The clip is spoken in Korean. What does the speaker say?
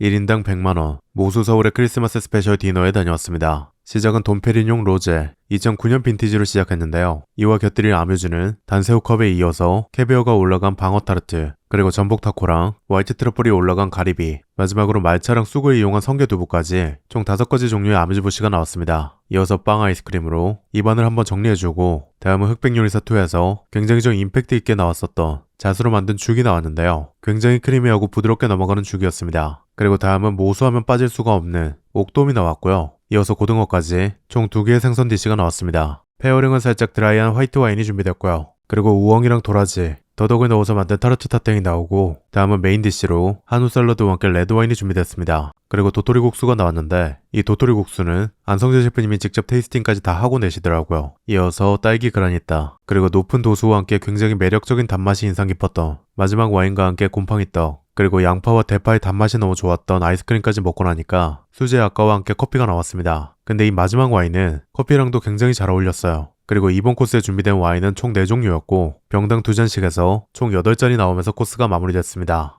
1인당 100만원, 모수 서울의 크리스마스 스페셜 디너에 다녀왔습니다. 시작은 돈페리뇽 로제, 2009년 빈티지로 시작했는데요. 이와 곁들일 아뮤즈는 단새우 컵에 이어서 캐비어가 올라간 방어 타르트, 그리고 전복 타코랑 화이트 트러플이 올라간 가리비, 마지막으로 말차랑 쑥을 이용한 성게 두부까지 총 5가지 종류의 아뮤즈 부시가 나왔습니다. 이어서 빵 아이스크림으로 입안을 한번 정리해주고 다음은 흑백 요리사 2에서 굉장히 좀 임팩트 있게 나왔었던 자수로 만든 죽이 나왔는데요. 굉장히 크리미하고 부드럽게 넘어가는 죽이었습니다. 그리고 다음은 모수하면 빠질 수가 없는 옥돔이 나왔고요. 이어서 고등어까지 총두 개의 생선 디시가 나왔습니다. 페어링은 살짝 드라이한 화이트 와인이 준비됐고요. 그리고 우엉이랑 도라지, 더덕을 넣어서 만든 타르트 타땡이 나오고 다음은 메인 디시로 한우 샐러드와 함께 레드 와인이 준비됐습니다. 그리고 도토리 국수가 나왔는데 이 도토리 국수는 안성재 셰프님이 직접 테이스팅까지 다 하고 내시더라고요. 이어서 딸기 그라니타 그리고 높은 도수와 함께 굉장히 매력적인 단맛이 인상 깊었던 마지막 와인과 함께 곰팡이 떡 그리고 양파와 대파의 단맛이 너무 좋았던 아이스크림까지 먹고 나니까 수제 아까와 함께 커피가 나왔습니다. 근데 이 마지막 와인은 커피랑도 굉장히 잘 어울렸어요. 그리고 이번 코스에 준비된 와인은 총 4종류였고 병당 2잔씩에서 총 8잔이 나오면서 코스가 마무리됐습니다.